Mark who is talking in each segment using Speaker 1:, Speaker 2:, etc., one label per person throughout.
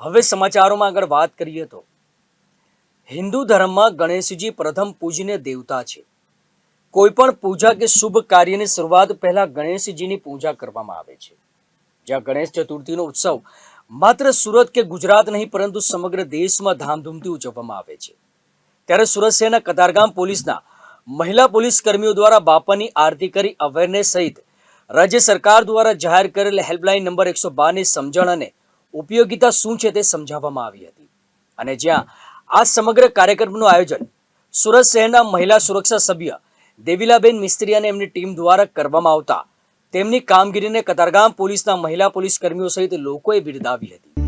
Speaker 1: હવે સમાચારોમાં આગળ વાત કરીએ તો હિન્દુ ધર્મમાં ગણેશજી પ્રથમ પૂજનીય દેવતા છે. કોઈ પણ પૂજા કે શુભ કાર્યની શરૂઆત પહેલા ગણેશજીની પૂજા કરવામાં આવે છે. જ્યાં ગણેશ ચતુર્થીનો ઉત્સવ માત્ર સુરત કે ગુજરાત નહીં, પરંતુ સમગ્ર દેશમાં ધામધૂમથી ઉજવવામાં આવે છે. ત્યારે સુરત શહેરના કતારગામ પોલીસના મહિલા પોલીસ કર્મીઓ દ્વારા બાપાની આરતી કરી અવેરનેસ સહિત રાજ્ય સરકાર દ્વારા જાહેર કરેલ હેલ્પલાઇન નંબર એકસો બારની સમજણ અને ઉપયોગિતા શું છે તે સમજાવવામાં આવી હતી. અને જ્યાં આ સમગ્ર કાર્યક્રમનું આયોજન સુરત શહેરના મહિલા સુરક્ષા સભ્ય દેવીલાબેન મિસ્ત્રી અને એમની ટીમ દ્વારા કરવામાં આવતા તેમની કામગીરીને કતારગામ પોલીસના મહિલા પોલીસ કર્મીઓ સહિત લોકોએ બિરદાવી હતી.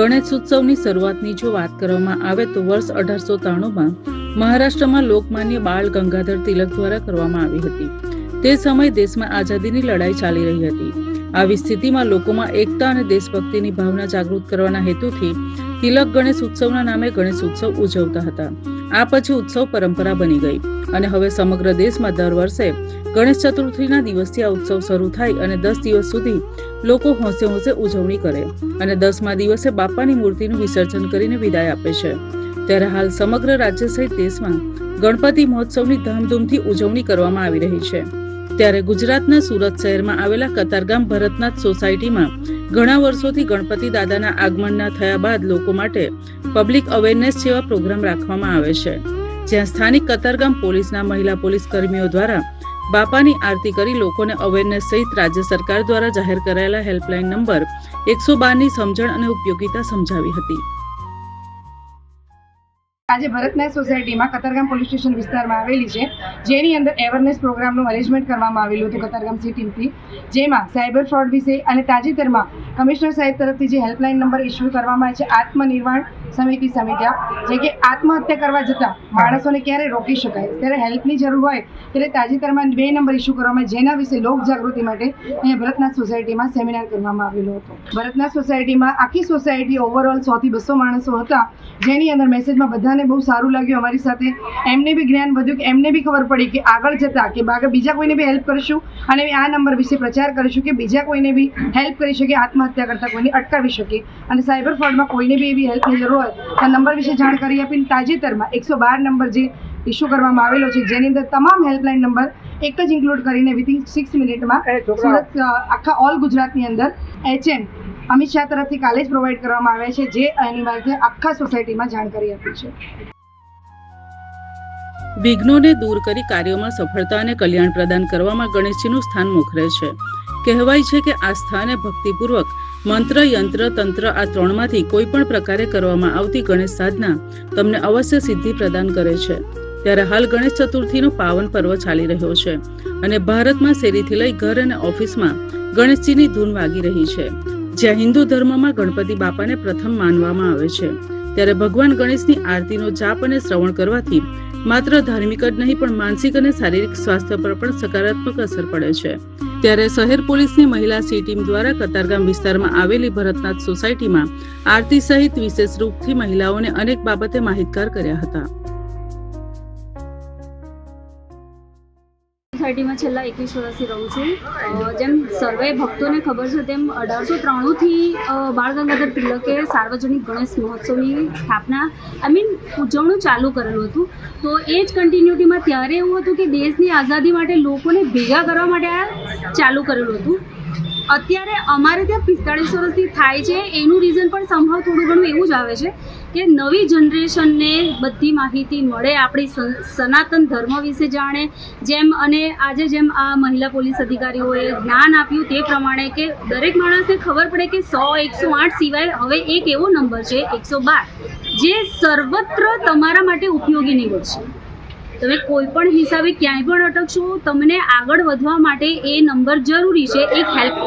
Speaker 2: ગણેશ ઉત્સવની શરૂઆતની જો વાત કરવામાં આવે તો વર્ષ અઢારસો ત્રાણુંમાં મહારાષ્ટ્રમાં લોકમાન્ય બાળ ગંગાધર તિલક દ્વારા કરવામાં આવી હતી. તે સમયે દેશમાં આઝાદીની લડાઈ ચાલી રહી હતી. આવી સ્થિતિમાં લોકોમાં એકતા અને દેશભક્તિની ભાવના જાગૃત કરવાના હેતુથી તિલક ગણેશ ઉત્સવના નામે ગણેશ ઉત્સવ ઉજવતા હતા. આ પછી ઉત્સવ પરંપરા બની ગઈ અને હવે સમગ્ર દેશમાં દર વર્ષે ગણેશ ચતુર્થીના દિવસથી આ ઉત્સવ શરૂ થાય અને દસ દિવસ સુધી લોકો હોંશે હોંશે ઉજવણી કરે અને દસમા દિવસે બાપાની મૂર્તિનું વિસર્જન કરીને વિદાય આપે છે. ત્યારે હાલ સમગ્ર રાજ્ય સહિત દેશમાં ગણપતિ મહોત્સવની ધામધૂમથી ઉજવણી કરવામાં આવી રહી છે. ત્યારે ગુજરાતના સુરત શહેરમાં આવેલા કતારગામ ભરતનાથ સોસાયટીમાં ઘણા વર્ષોથી ગણપતિ દાદાના આગમનના થયા બાદ લોકો માટે પબ્લિક અવેરનેસ જેવા પ્રોગ્રામ રાખવામાં આવે છે. જ્યાં સ્થાનિક કતારગામ પોલીસના મહિલા પોલીસ કર્મીઓ દ્વારા બાપાની આરતી કરી લોકોને અવેરનેસ સહિત રાજ્ય સરકાર દ્વારા જાહેર કરાયેલા હેલ્પલાઇન નંબર એકસો બારની સમજણ અને ઉપયોગિતા સમજાવી હતી.
Speaker 3: આજે ભરતનાથ સોસાયટીમાં કતારગામ પોલીસ સ્ટેશન વિસ્તારમાં આવેલી છે. જેની અંદર એવરનેસ પ્રોગ્રામનું અરેન્જમેન્ટ કરવામાં આવેલું હતું કતારગામ સી ટીમથી જેમાં સાયબર ફ્રોડ વિશે અને તાજેતરમાં કમિશનર સાહેબ તરફથી જે હેલ્પલાઇન નંબર ઇસ્યુ કરવામાં આવે છે, આત્મનિર્વાણ સમિતિ સમિત્યા જે કે આત્મહત્યા કરવા જતાં માણસોને ક્યારે રોકી શકાય? ત્યારે હેલ્પની જરૂર હોય, ત્યારે તાજેતરમાં બે નંબર ઇસ્યુ કરવામાં જેના વિશે લોક જાગૃતિ માટે અહીંયા ભરતનાથ સોસાયટીમાં સેમિનાર કરવામાં આવેલો હતો. ભરતનાથ સોસાયટીમાં આખી સોસાયટી ઓવરઓલ સોથી બસો માણસો હતા. જેની અંદર મેસેજમાં બધાને બહુ સારું લાગ્યું અમારી સાથે. એમને બી જ્ઞાન વધ્યું કે એમને બી ખબર પડી કે આગળ જતાં કે બાગ બીજા કોઈને બી હેલ્પ કરીશું અને આ નંબર વિશે પ્રચાર કરીશું કે બીજા કોઈને બી હેલ્પ કરી શકે આત્મહત્યા કરતાં કોઈને અટકાવી શકે. અને સાયબર ફ્રોડમાં કોઈને બી એવી હેલ્પની જરૂર હોય તો નંબર વિશે જાણકારી આપીને તાજેતરમાં એકસો બાર નંબર જે ઇસ્યુ કરવામાં આવેલો છે જેની અંદર તમામ હેલ્પલાઇન નંબર એક જ ઇન્ક્લુડ કરીને વિધિન સિક્સ મિનિટમાં સુરત આખા ઓલ ગુજરાતની અંદર એચએમ અમિત શાહ તરફથી કાલે જ પ્રોવાઈડ કરવામાં આવ્યા છે, જે અનિવાર્ય આખા સોસાયટીમાં જાણકારી આપી છે.
Speaker 2: વિઘ્નોને દૂર કરી કાર્યોમાં સફળતા અને કલ્યાણ પ્રદાન કરવામાં ગણેશજીનું સ્થાન મોખરે છે. કહેવાય છે કે આસ્થા અને ભક્તિપૂર્વક મંત્ર, યંત્ર, તંત્ર આ ત્રણમાંથી કોઈ પણ પ્રકારે કરવામાં આવતી ગણેશ સાધના તમને અવશ્ય સિદ્ધિ પ્રદાન કરે છે. ત્યારે હાલ ગણેશ ચતુર્થીનો પાવન પર્વ ચાલી રહ્યો છે અને ભારતમાં શેરીથી લઈ ઘર અને ઓફિસમાં ગણેશજીની ધૂન વાગી રહી છે. જ્યાં હિન્દુ ધર્મમાં ગણપતિ બાપાને પ્રથમ માનવામાં આવે છે. ત્યારે ભગવાન ગણેશની આરતીનો જાપ અને શ્રવણ કરવાથી માત્ર ધાર્મિક જ નહીં, પણ માનસિક અને શારીરિક સ્વાસ્થ્ય પર પણ સકારાત્મક અસર પડે છે. ત્યારે શહેર પોલીસની મહિલા સી ટીમ દ્વારા કતારગામ વિસ્તારમાં આવેલી ભરતનાથ સોસાયટીમાં આરતી સહિત વિશેષ રૂપથી મહિલાઓને અનેક બાબતે માહિતગાર કર્યા હતા.
Speaker 4: સોસાયટીમાં છેલ્લા એકવીસ વર્ષથી રહું છું. જેમ સર્વે ભક્તોને ખબર છે તેમ અઢારસો ત્રાણુંથી બાળ ગંગાધર તિલકે સાર્વજનિક ગણેશ મહોત્સવની સ્થાપના આઈ મીન ઉજવણું ચાલુ કરેલું હતું. તો એ જ કન્ટિન્યુટીમાં ત્યારે એવું હતું કે દેશની આઝાદી માટે લોકોને ભેગા કરવા માટે આ ચાલુ કરેલું હતું. અત્યારે અમારે ત્યાં પિસ્તાળીસ વર્ષથી થાય છે. એનું રીઝન પણ સંભવ થોડું ઘણું એવું જ આવે છે કે નવી જનરેશનને બધી માહિતી મળે આપણી સન- સનાતન ધર્મ વિશે જાણે. જેમ અને આજે જેમ આ મહિલા પોલીસ અધિકારીઓએ જ્ઞાન આપ્યું તે પ્રમાણે કે દરેક માણસને ખબર પડે કે સો, એકસો આઠ સિવાય હવે એક એવો નંબર છે, એકસો બાર. જે સર્વત્ર તમારા માટે ઉપયોગી નીવડશે. તમે કોઈ પણ હિસાબે ક્યાંય પણ અટકશો તમને આગળ વધવા માટે એ નંબર જરૂરી છે, એક હેલ્પ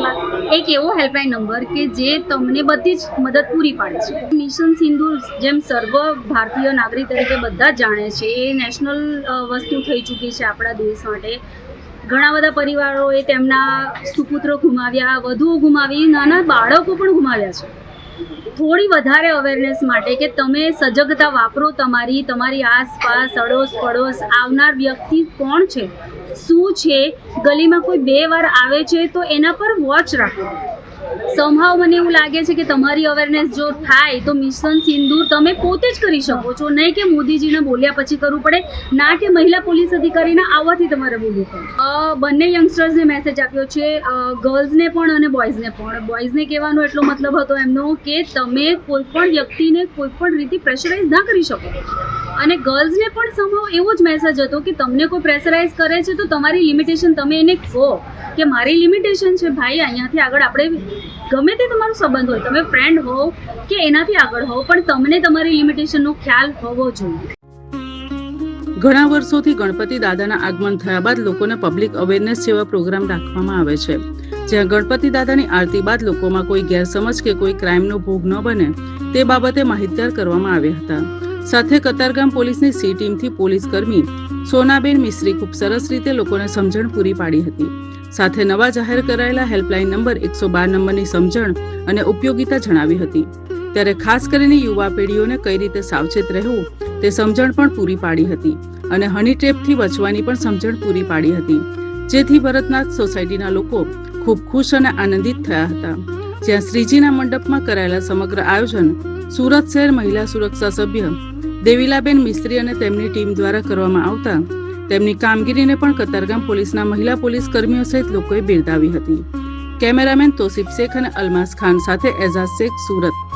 Speaker 4: એક એવો હેલ્પલાઇન નંબર કે જે તમને બધી જ મદદ પૂરી પાડે છે. મિશન સિંધુ જેમ સર્વ ભારતીય નાગરિક તરીકે બધા જાણે છે, એ નેશનલ વસ્તુ થઈ ચૂકી છે આપણા દેશ માટે. ઘણા બધા પરિવારોએ તેમના સુપુત્રો ગુમાવ્યા, વધુઓ ગુમાવી, નાના બાળકો પણ ગુમાવ્યા છે. થોડી વધારે અવેરનેસ માટે કે તમે સજગતા વાપરો તમારી તમારી આસપાસ, અડોશ પડોશ, આવનાર વ્યક્તિ કોણ છે? શું છે? ગલીમાં કોઈ બે વાર આવે છે તો એના પર વોચ રાખો. સમહાવ મને એવું લાગે છે કે તમારી અવેરનેસ જો થાય તો મિશન સિંદૂર તમે પોતે જ કરી શકો છો. નહીં કે મોદીજીને બોલ્યા પછી કરવું પડે, ના કે મહિલા પોલીસ અધિકારીના આવવાથી તમારે બોલવું પડે. બંને યંગસ્ટર્સને મેસેજ આપ્યો છે ગર્લ્સને પણ અને બોયઝને પણ. બોયઝને કહેવાનો એટલો મતલબ હતો એમનો કે તમે કોઈ પણ વ્યક્તિને કોઈ પણ રીતે પ્રેશરાઇઝ ના કરી શકો. અને ગર્લ્સને પણ સમહાવ એવો જ મેસેજ હતો કે તમને કોઈ પ્રેશરાઇઝ કરે છે તો તમારી લિમિટેશન તમે એને કહો કે મારી લિમિટેશન છે ભાઈ, અહીંયાથી આગળ આપણે ગમે તે તમારો સંબંધ હોય, તમે ફ્રેન્ડ હો કે એનાથી આગળ હો પણ તમને તમારી લિમિટેશનનો ખ્યાલ હોવો જોઈએ.
Speaker 2: ઘણા વર્ષોથી ગણપતિ દાદાના આગમન થયા બાદ લોકોને પબ્લિક અવેરનેસ જેવા પ્રોગ્રામ રાખવામાં આવે છે. જ્યાં ગણપતિ દાદાની આરતી બાદ લોકોમાં કોઈ ગેરસમજ કે કોઈ ક્રાઇમનો ભોગ ન બને તે બાબતે માહિતગાર કરવામાં આવ્યા હતા. સાથે કતારગામ પોલીસની સી ટીમથી પોલીસ કર્મી સોનાબેન મિશ્રી ખૂબ સરસ રીતે લોકોને સમજણ પૂરી પાડી હતી. સાથે નવા જાહેર કરાયેલા હેલ્પલાઇન નંબર એકસો બાર નંબરની સમજણ અને ઉપયોગિતા જણાવી હતી. ત્યારે ખાસ કરીને યુવા પેઢીઓને કઈ રીતે સાવચેત રહેવું તે સમજણ પણ પૂરી પાડી હતી અને હની ટ્રેપથી બચવાની પણ સમજણ પૂરી પાડી હતી. જેથી ભરતનાથ સોસાયટીના લોકો ખૂબ ખુશ અને આનંદિત થયા હતા. જ્યાં શ્રીજીના મંડપમાં કરાયેલા સમગ્ર આયોજન સુરત શહેર મહિલા સુરક્ષા સભ્ય દેવીલાબેન મિસ્ત્રી અને તેમની ટીમ દ્વારા કરવામાં આવતા તેમની કામગીરીને પણ કતારગામ પોલીસના મહિલા પોલીસ કર્મીઓ સહિત લોકોએ બિરદાવી હતી. કેમેરામેન તોસીફ શેખ અને અલમાસ ખાન સાથે એઝાઝ શેખ, સુરત.